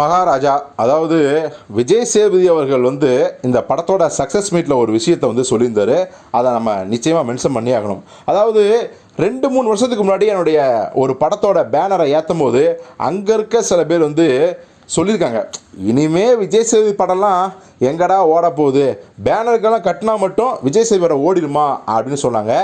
மகாராஜா அதாவது விஜய் சேதுபதி அவர்கள் வந்து இந்த படத்தோட சக்ஸஸ் மீட்டில் ஒரு விஷயத்தை வந்து சொல்லியிருந்தாரு. அதை நம்ம நிச்சயமாக மென்ஷன் பண்ணி ஆகணும். அதாவது ரெண்டு மூணு வருஷத்துக்கு முன்னாடி என்னுடைய ஒரு படத்தோட பேனரை ஏற்றும் போது அங்கே இருக்க சில பேர் வந்து சொல்லியிருக்காங்க. இனிமே விஜய் சேது படம்லாம் எங்கடா ஓட போகுது? பேனருக்கெல்லாம் கட்டினா மட்டும் விஜய் சேதுபதி படம் ஓடிடுமா? அப்படின்னு சொன்னாங்க.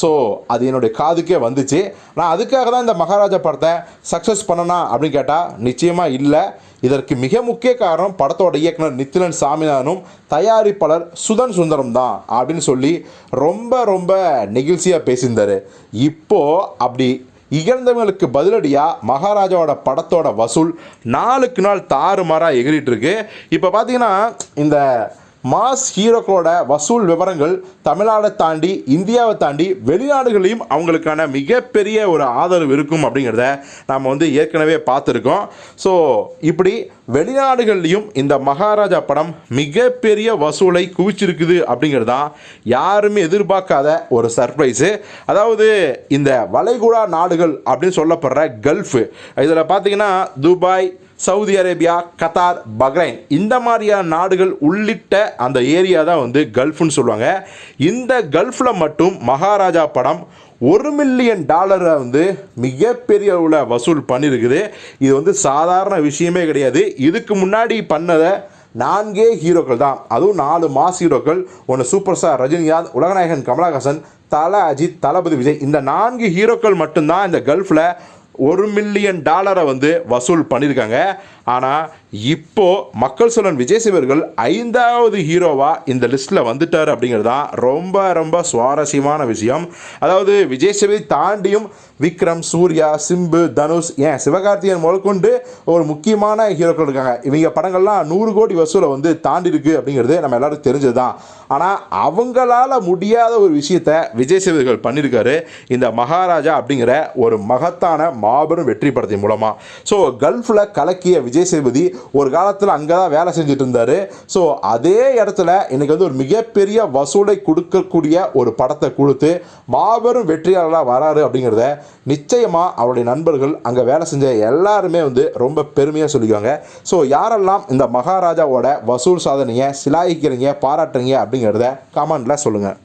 ஸோ அது என்னுடைய காதுக்கே வந்துச்சு. நான் அதுக்காக தான் இந்த மகாராஜா படத்தை சக்ஸஸ் பண்ணனா அப்படின்னு கேட்டால் நிச்சயமாக இல்லை. இதற்கு மிக முக்கிய காரணம் படத்தோட இயக்குனர் நித்திலன் சாமிநாதனும் தயாரிப்பாளர் சுதன் சுந்தரம் தான் அப்படின்னு சொல்லி ரொம்ப ரொம்ப நெகிழ்ச்சியாக பேசியிருந்தார். இப்போது அப்படி இகழ்ந்தவங்களுக்கு பதிலடியாக மகாராஜாவோட படத்தோட வசூல் நாளுக்கு நாள் தாறுமாறாக எகிரிட்டு இருக்கு. இப்போ பார்த்தீங்கன்னா இந்த மாஸ் ஹீரோக்களோட வசூல் விவரங்கள் தமிழ்நாடை தாண்டி இந்தியாவை தாண்டி வெளிநாடுகளையும் அவங்களுக்கான மிகப்பெரிய ஒரு ஆதரவு இருக்கும் அப்படிங்கிறத நாம் வந்து ஏற்கனவே பார்த்துருக்கோம். ஸோ இப்படி வெளிநாடுகள்லையும் இந்த மகாராஜா படம் மிகப்பெரிய வசூலை குவிச்சிருக்குது அப்படிங்கிறது தான் யாருமே எதிர்பார்க்காத ஒரு சர்ப்ரைஸு. அதாவது இந்த வளைகுடா நாடுகள் அப்படின்னு சொல்லப்படுற கல்ஃபு இதில் பார்த்தீங்கன்னா Dubai Saudi Arabia Qatar Bahrain இந்த மாதிரியான நாடுகள் உள்ளிட்ட அந்த ஏரியா தான் வந்து கல்ஃப்னு சொல்லுவாங்க. இந்த கல்ஃபில் மட்டும் மகாராஜா படம் ஒரு மில்லியன் டாலரை வந்து மிகப்பெரிய அளவில் வசூல் பண்ணியிருக்குது இது வந்து சாதாரண விஷயமே கிடையாது. இதுக்கு முன்னாடி பண்ணதை நான்கே ஹீரோக்கள் தான். அதுவும் நாலு மாஸ் ஹீரோக்கள். ஒன்று சூப்பர் ஸ்டார் ரஜினிகாந்த் உலகநாயகன் கமலஹாசன் தல அஜித் தளபதி விஜய். இந்த நான்கு ஹீரோக்கள் மட்டும்தான் இந்த கல்ஃபில் ஒரு மில்லியன் டாலரை வந்து வசூல் பண்ணியிருக்காங்க. ஆனால் இப்போ மக்கள் சொல்லன் விஜய் சேவர்கள் ஐந்தாவது ஹீரோவாக இந்த லிஸ்ட்டில் வந்துட்டார் அப்படிங்கிறது தான் ரொம்ப ரொம்ப சுவாரஸ்யமான விஷயம். அதாவது விஜய் சிவை தாண்டியும் விக்ரம் சூர்யா சிம்பு தனுஷ் ஏன் சிவகார்த்திகேயன் முதற்கொண்டு ஒரு முக்கியமான ஹீரோக்கள் இருக்காங்க. இவங்க படங்கள்லாம் நூறு கோடி வசூலை வந்து தாண்டி இருக்கு அப்படிங்கிறது நம்ம எல்லாருக்கும் தெரிஞ்சது தான் ஆனால் அவங்களால முடியாத ஒரு விஷயத்த விஜய் சேதுகள் பண்ணியிருக்காரு. இந்த மகாராஜா அப்படிங்கிற ஒரு மகத்தான மாபெரும் வெற்றி படத்தின் மூலமாக ஸோ கல்ஃபில் கலக்கிய விஜய் சேதுபதி ஒரு காலத்தில் அங்கே தான் வேலை செஞ்சுட்டு இருந்தார். ஸோ அதே இடத்துல எனக்கு வந்து ஒரு மிகப்பெரிய வசூலை கொடுக்கக்கூடிய ஒரு படத்தை கொடுத்து மாபெரும் வெற்றியாளராக வராரு அப்படிங்கிறத நிச்சயமாக அவருடைய நண்பர்கள் அங்கே வேலை செஞ்ச எல்லாருமே வந்து ரொம்ப பெருமையாக சொல்லிக்குவாங்க. ஸோ யாரெல்லாம் இந்த மகாராஜாவோட வசூல் சாதனையை சிலாயிக்கிறீங்க பாராட்டுறீங்க அப்படிங்கிறத கமெண்டில் சொல்லுங்கள்